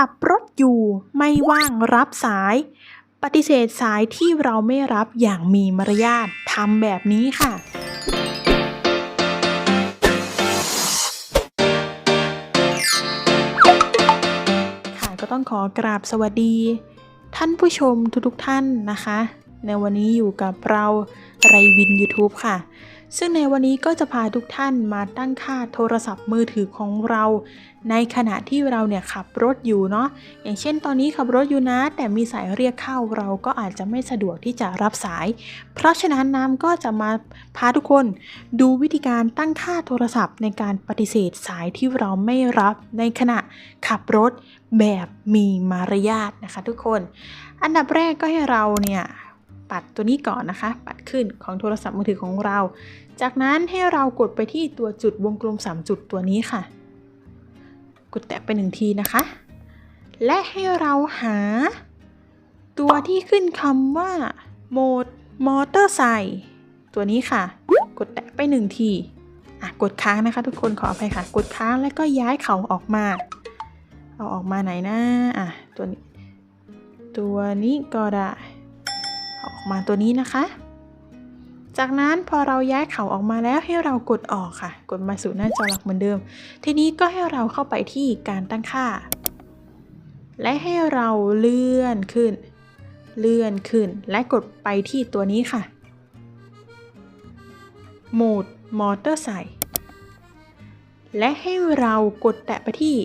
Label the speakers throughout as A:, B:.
A: ขับรถอยู่ไม่ว่างรับสาย ปฏิเสธสายที่เราไม่รับอย่างมีมารยาททำแบบนี้ค่ะค่ะก็ต้องขอกราบสวัสดี ท่านผู้ชมทุกๆท่านนะคะ ในวันนี้อยู่กับเราไรวิน YouTube ค่ะ ซึ่งในวันนี้ก็จะพาทุกท่านมาตั้งค่าโทรศัพท์มือถือของเรา ในขณะที่เราเนี่ยขับรถอยู่เนาะอย่างเช่นตอนนี้ขับรถอยู่นะ แต่มีสายเรียกเข้าเราก็อาจจะไม่สะดวกที่จะรับสาย เพราะฉะนั้นน้ำก็จะมาพาทุกคนดูวิธีการตั้งค่าโทรศัพท์ในการปฏิเสธสายที่เราไม่รับในขณะขับรถแบบมีมารยาทนะคะทุกคน อันดับแรกก็ให้เราเนี่ย ปัดตัวนี้ก่อนนะคะ ปัดขึ้นของโทรศัพท์มือถือของเรา จากนั้นให้เรากดไปที่ตัวจุดวงกลม 3 จุดตัวนี้ค่ะ กดแตะไปหนึ่งทีนะคะ และให้เราหา ตัวที่ขึ้นคำว่าโหมดมอเตอร์ไซค์ตัวนี้ค่ะ กดแตะไปหนึ่งทีอะกดค้างนะคะ ทุกคนขออภัยค่ะ กดค้างแล้วก็ย้ายเขาออกมา เอาออกมาไหนนะอะตัวนี้ ตัวนี้ก็ได้ มาตัวนี้นะคะ จากนั้นพอเราย้ายเขาออกมาแล้วให้เรากดออกค่ะ กดมาสู่หน้าจอหลักเหมือนเดิม ทีนี้ก็ให้เราเข้าไปที่การตั้งค่า และให้เราเลื่อนขึ้น เลื่อนขึ้น และกดไปที่ตัวนี้ค่ะโหมดมอเตอร์ไซค์และให้เรากดแตะไปที่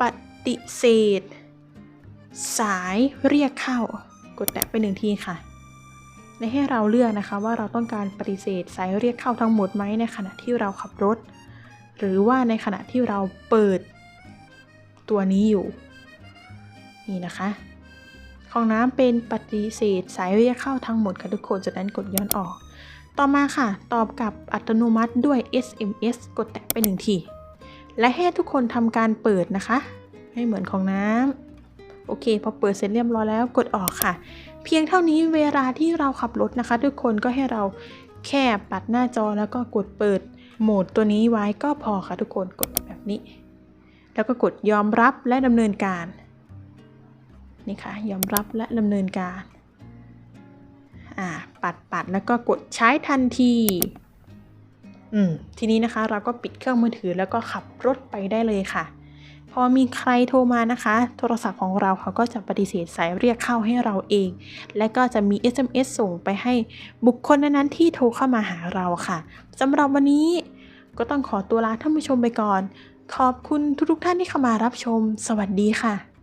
A: ปฏิเสธ สายเรียกเข้า กดแตะไปหนึ่งทีค่ะและให้เราเลือกนะคะว่าเราต้องการปฏิเสธสายเรียกเข้าทั้งหมดไหมในขณะที่เราขับรถ หรือว่าในขณะที่เราเปิดตัวนี้อยู่ นี่นะคะของน้ำเป็นปฏิเสธสายเรียกเข้าทั้งหมดค่ะทุกคนจากนั้นกดย้อนออก ต่อมาค่ะ ตอบกับอัตโนมัติด้วย SMS กดแตะไปหนึ่งที และให้ทุกคนทำการเปิดนะคะ ให้เหมือนของน้ำ โอเค พอเปิดเสร็จเรียบร้อยแล้วกดออกค่ะ เพียงเท่านี้เวลาที่เราขับรถนะคะ ทุกคนก็ให้เราแค่ปัดหน้าจอแล้วก็กดเปิดโหมดตัวนี้ไว้ก็พอค่ะทุกคนกดแบบนี้ แล้วก็กดยอมรับและดำเนินการนี่ค่ะยอมรับและดำเนินการอ่าปัดปัดแล้วก็กดใช้ทันทีอืมทีนี้นะคะเราก็ปิดเครื่องมือถือแล้วก็ขับรถไปได้เลยค่ะ พอมีใครโทรมานะคะ โทรศัพท์ของเราเขาก็จะปฏิเสธสายเรียกเข้าให้เราเอง และก็จะมี SMS ส่งไปให้บุคคลนั้นๆที่โทรเข้ามาหาเราค่ะสำหรับวันนี้ก็ต้องขอตัวลาท่านผู้ชมไปก่อน ขอบคุณทุกๆท่านที่เข้ามารับชม สวัสดีค่ะ